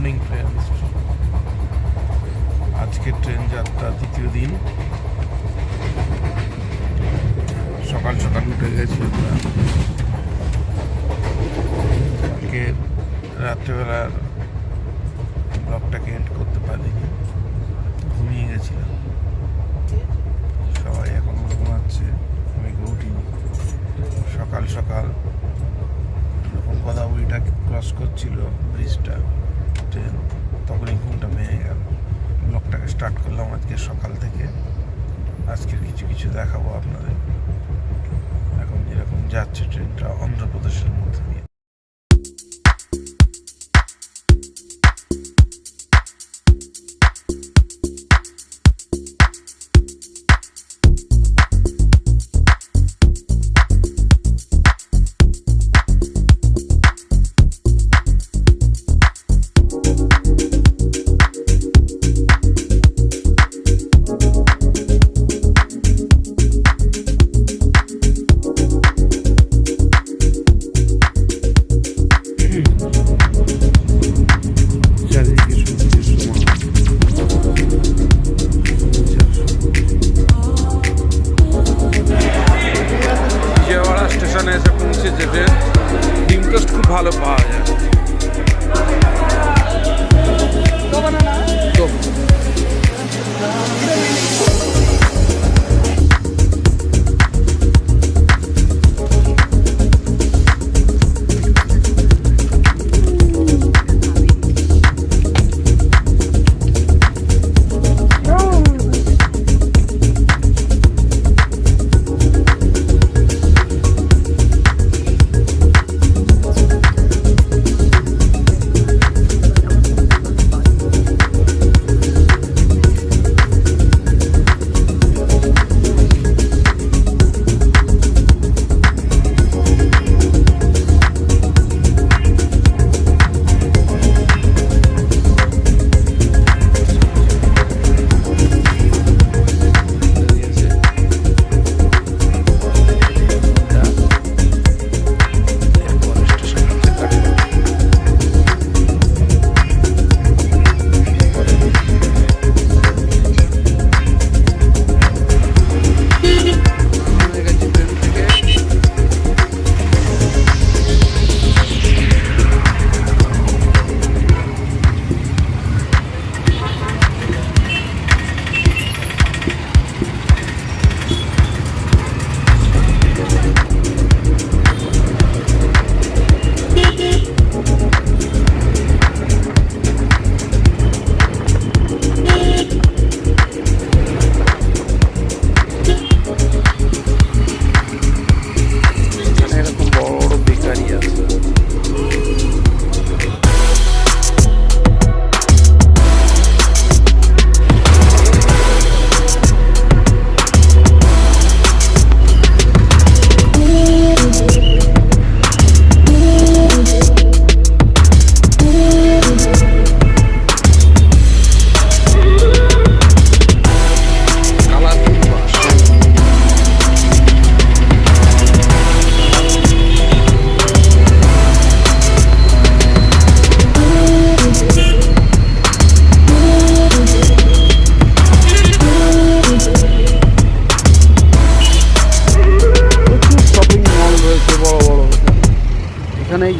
Morning friends আজকের train যাত্রা দ্বিতীয় দিন। সকাল সকাল উঠে গেছি আমরা। কালকে রাত্রেবেলার ব্লগটাকে এন্ড করতে পারিনি। ঘুমিয়ে গেছিলাম। সবাই এখন ঘুমাচ্ছে, আমি উঠিনি। সকাল সকাল গদাবুড়িটা ক্রস করছিল ব্রিজটা ট্রেন তখনই ঘুমটা ভেঙে গেল। ব্লগটাকে স্টার্ট করলাম আজকে সকাল থেকে। আজকের কিছু কিছু দেখাবো আপনাদের। এখন যেরকম যাচ্ছে ট্রেনটা অন্ধ্রপ্রদেশের মধ্যে। স্টেশনে এসে পৌঁছেছে ট্রেন ডিম টোস্ট খুব ভালো পাওয়া যায়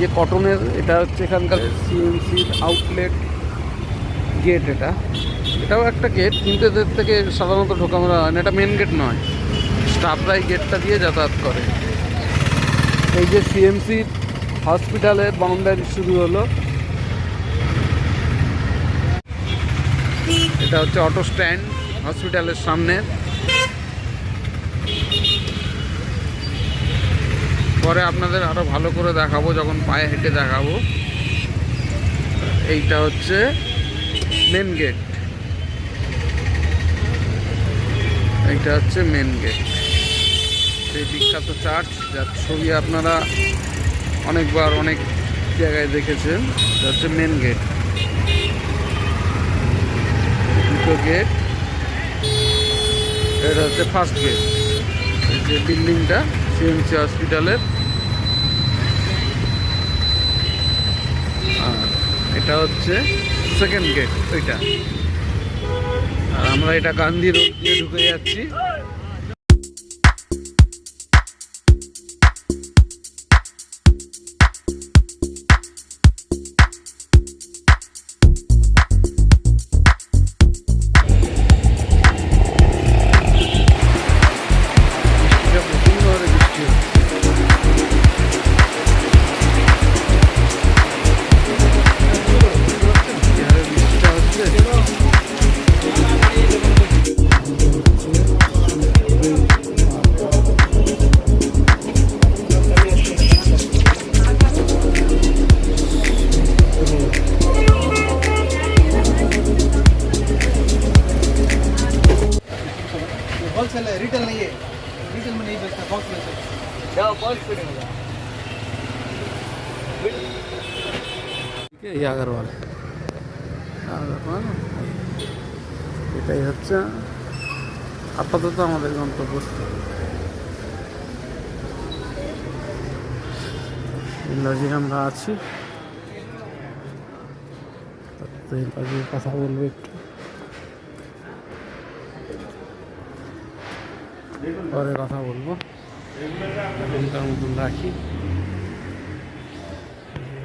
যে কটনের এটা হচ্ছে এখানকার সিএমসির আউটলেট গেট এটা। এটাও একটা গেট কিন্তু এদের থেকে সাধারণত ঢোকা হয় না। এটা মেন গেট নয়। স্টাফরাই গেটটা দিয়ে যাতায়াত করে। এই যে সিএমসির হসপিটালের বাউন্ডারি শুরু হলো। এটা হচ্ছে অটো স্ট্যান্ড হসপিটালের সামনে। পরে আপনাদের আরও ভালো করে দেখাবো, যখন পায়ে হেঁটে দেখাবো। এইটা হচ্ছে মেন গেট এইটা হচ্ছে মেন গেট সেই বিখ্যাত চার্চ যার ছবি আপনারা অনেকবার অনেক জায়গায় দেখেছেন, এটা হচ্ছে মেন গেট দুটো গেট এটা হচ্ছে ফার্স্ট গেট যে বিল্ডিংটা সিএমসি হসপিটালের। আর এটা হচ্ছে সেকেন্ড গেট ওইটা। আর আমরা এটা গান্ধী রোড দিয়ে ঢুকে যাচ্ছি। আগারওয়াল। এটাই হচ্ছে আপাতত আমাদের গন্তব্যস্থল আমরা আছি। কথা বলব একটু। পরে কথা বলব। এখনকার মতন রাখি।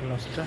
লজটা